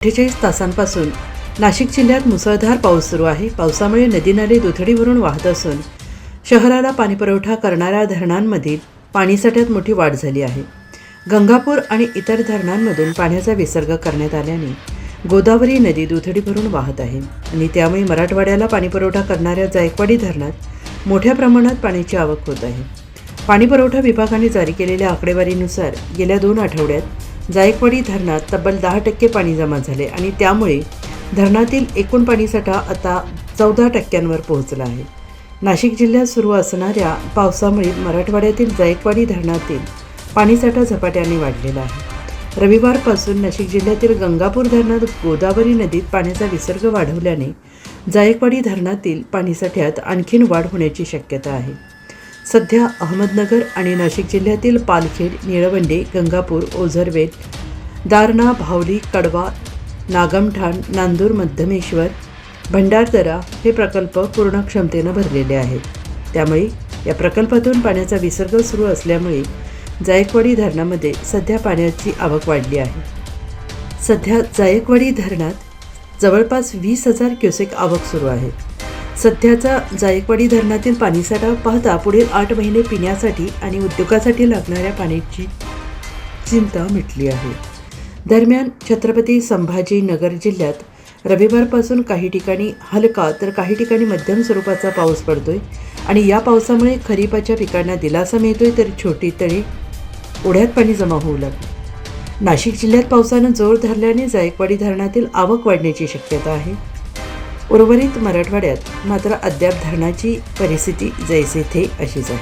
अठ्ठेचाळीस तासांपासून नाशिक जिल्ह्यात मुसळधार पाऊस सुरू आहे. पावसामुळे नदी नाले दुथडी भरून वाहत असून शहराला पाणीपुरवठा करणाऱ्या धरणांमधील पाणीसाठ्यात मोठी वाढ झाली आहे. गंगापूर आणि इतर धरणांमधून पाण्याचा विसर्ग करण्यात आल्याने गोदावरी नदी दुथडी भरून वाहत आहे आणि त्यामुळे मराठवाड्याला पाणीपुरवठा करणाऱ्या जायकवाडी धरणात मोठ्या प्रमाणात पाण्याची आवक होत आहे. पाणीपुरवठा विभागाने जारी केलेल्या आकडेवारीनुसार गेल्या दोन आठवड्यात जायकवाडी धरणात तब्बल दहा टक्के पाणी जमा झाले आणि त्यामुळे धरणातील एकूण पाणीसाठा आता चौदा टक्क्यांवर पोहोचला आहे. नाशिक जिल्ह्यात सुरू असणाऱ्या पावसामुळे मराठवाड्यातील जायकवाडी धरणातील पाणीसाठा झपाट्याने वाढलेला आहे. रविवारपासून नाशिक जिल्ह्यातील गंगापूर धरणात गोदावरी नदीत पाण्याचा विसर्ग वाढवल्याने जायकवाडी धरणातील पाणीसाठ्यात आणखीन वाढ होण्याची शक्यता आहे. सध्या अहमदनगर आणि नाशिक जिल्ह्यातील पालखेड निळवंडे गंगापूर ओझरवेल दारणा भावली कडवा नागमठाण नांदूर मध्यमेश्वर भंडारदरा हे प्रकल्प पूर्ण क्षमतेनं भरलेले आहेत. त्यामुळे या प्रकल्पातून पाण्याचा विसर्ग सुरू असल्यामुळे जायकवाडी धरणामध्ये सध्या पाण्याची आवक वाढली आहे. सध्या जायकवाडी धरणात जवळपास वीस हजार क्युसेक आवक सुरू आहे. सध्याचा जायकवाडी धरणातील पाणीसाठा पाहता पुढील आठ महिने पिण्यासाठी आणि उद्योगासाठी लागणाऱ्या पाण्याची चिंता मिटली आहे. दरम्यान छत्रपती संभाजीनगर जिल्ह्यात रविवारपासून काही ठिकाणी हलका तर काही ठिकाणी मध्यम स्वरूपाचा पाऊस पडतोय आणि या पावसामुळे खरीपाच्या पिकांना दिलासा मिळतोय तर छोटी तळी ओढ्यात पाणी जमा होऊ लागले. नाशिक जिल्ह्यात पावसानं जोर धरल्याने जायकवाडी धरणातील आवक वाढण्याची शक्यता आहे. उर्वरित मराठवाड्यात मात्र अद्याप धरणाची परिस्थिती जैसे थे अशीच आहे.